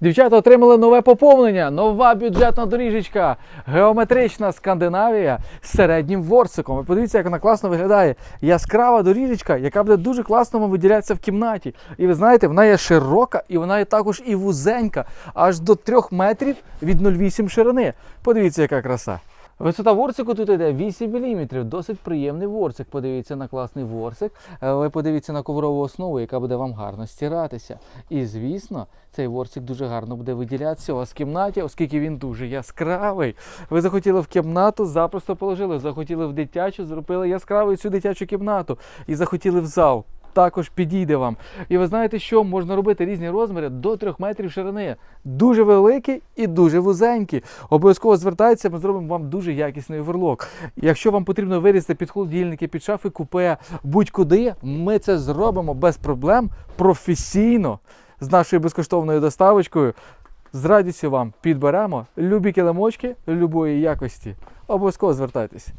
Дівчата отримали нове поповнення, нова бюджетна доріжечка, геометрична Скандинавія з середнім ворсиком. Ви подивіться, як вона класно виглядає. Яскрава доріжечка, яка буде дуже класно виділятися в кімнаті. І ви знаєте, вона є широка і вона є також і вузенька, аж до 3 метрів від 0,8 ширини. Подивіться, яка краса. Висота ворсику тут йде 8 мм, досить приємний ворсик. Подивіться на класний ворсик. Ви подивіться на коврову основу, яка буде вам гарно стиратися. І звісно, цей ворсик дуже гарно буде виділятися у вас в кімнаті, оскільки він дуже яскравий. Ви захотіли в кімнату, запросто положили. Захотіли в дитячу, зробили яскравою цю дитячу кімнату. І захотіли в зал. Також підійде вам. І ви знаєте, що можна робити різні розміри до 3 метрів ширини. Дуже великі і дуже вузенькі. Обов'язково звертайтеся, ми зробимо вам дуже якісний оверлок. Якщо вам потрібно вирізати під холодильники, під шафи купе, будь-куди, ми це зробимо без проблем професійно з нашою безкоштовною доставочкою. З радістю вам підберемо любі килимочки любої якості. Обов'язково звертайтеся.